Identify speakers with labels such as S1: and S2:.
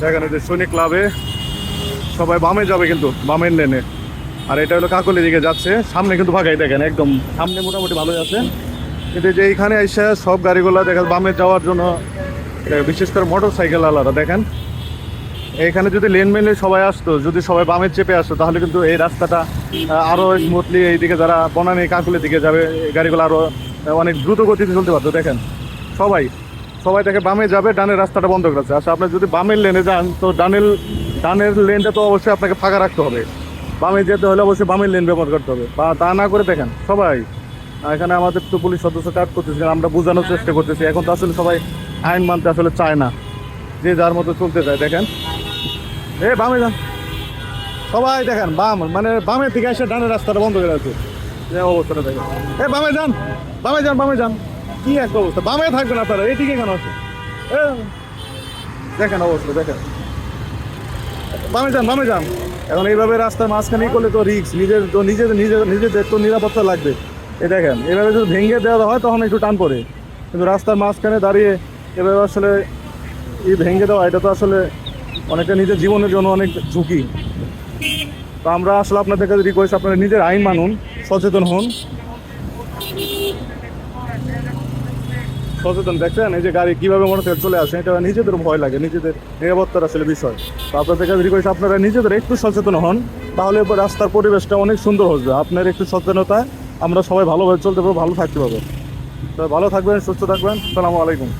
S1: দেখেন যে সৈনিক ক্লাবে সবাই বামে যাবে কিন্তু বামের লেনে। আর এটা হলো কাকলি দিকে যাচ্ছে সামনে কিন্তু ফাঁকাই দেখেন একদম সামনে মোটামুটি ভালোই আছে। কিন্তু যে এইখানে এসে সব গাড়িগুলো দেখা বামে যাওয়ার জন্য বিশেষ করে মোটর সাইকেল আলাদা দেখেন। এইখানে যদি লেন মেলে সবাই আসতো যদি সবাই বামে চেপে আসতো তাহলে কিন্তু এই রাস্তাটা আহ, আরও স্মুথলি এইদিকে যারা বনানি কাকুলের দিকে যাবে গাড়িগুলো আরও আহ, অনেক দ্রুত গতিতে চলতে পারতো দেখেন। সবাই সবাই দেখে বামে যাবে, ডানের রাস্তাটা বন্ধ করেছে। আচ্ছা আপনি যদি বামের লেনে যান, তো ডানের ডানের লেনটা তো অবশ্যই আপনাকে ফাঁকা রাখতে হবে। বামে যেতে হলে অবশ্যই বামের লেন ব্যবহার করতে হবে। বা তা না করে দেখেন, সবাই এখানে আমাদের তো পুলিশ সদস্য কাজ করতেছে আমরা বোঝানোর চেষ্টা করতেছি। এখন তো আসলে সবাই আইন মানতে আসলে চায় না। যে যার মতো চলতে চায়, দেখেন। এ, বামে যান। সবাই দেখেন, বাম মানে বামের দিকে এসে ডানের রাস্তাটা বন্ধ করে আছে। যে অবস্থাটা দেখেন। এ, বামে যান বামে যান বামে যান। কি একটা অবস্থা? বামে থাকবেন আপনারা এইদিকে কেন আছে এ, দেখেন অবস্থা দেখেন। বামে যান বামে যান। এখন এইভাবে রাস্তার মাঝখানেই করলে তো রিক্স নিজের তো নিজেদের নিজের নিজেদের তো নিরাপত্তা লাগবে। এই দেখেন এভাবে যদি ভেঙে দেওয়া হয় তখন একটু টান পড়ে। কিন্তু রাস্তার মাঝখানে দাঁড়িয়ে এভাবে আসলে এই ভেঙে দেওয়া এটা তো আসলে অনেকটা নিজের জীবনের জন্য অনেক ঝুঁকি। তো আমরা আসলে আপনাদের কাছে রিকোয়েস্ট আপনারা নিজের আইন মানুন সচেতন হন। সচেতন দেখছেন? এই যে গাড়ি কীভাবে থেকে চলে আসে, এটা নিজেদের ভয় লাগে, নিজেদের নিরাপত্তার আসলে বিষয়। তো আপনাদের কাছে রিকোয়েস্ট, আপনারা নিজেদের একটু সচেতন হন, তাহলে রাস্তার পরিবেশটা অনেক সুন্দর হবে আপনার একটু সচেতনতা, আমরা সবাই ভালোভাবে চলতে পারব, ভালো থাকতে পারব। তো ভালো থাকবেন, সুস্থ থাকবেন। সালামু আলাইকুম।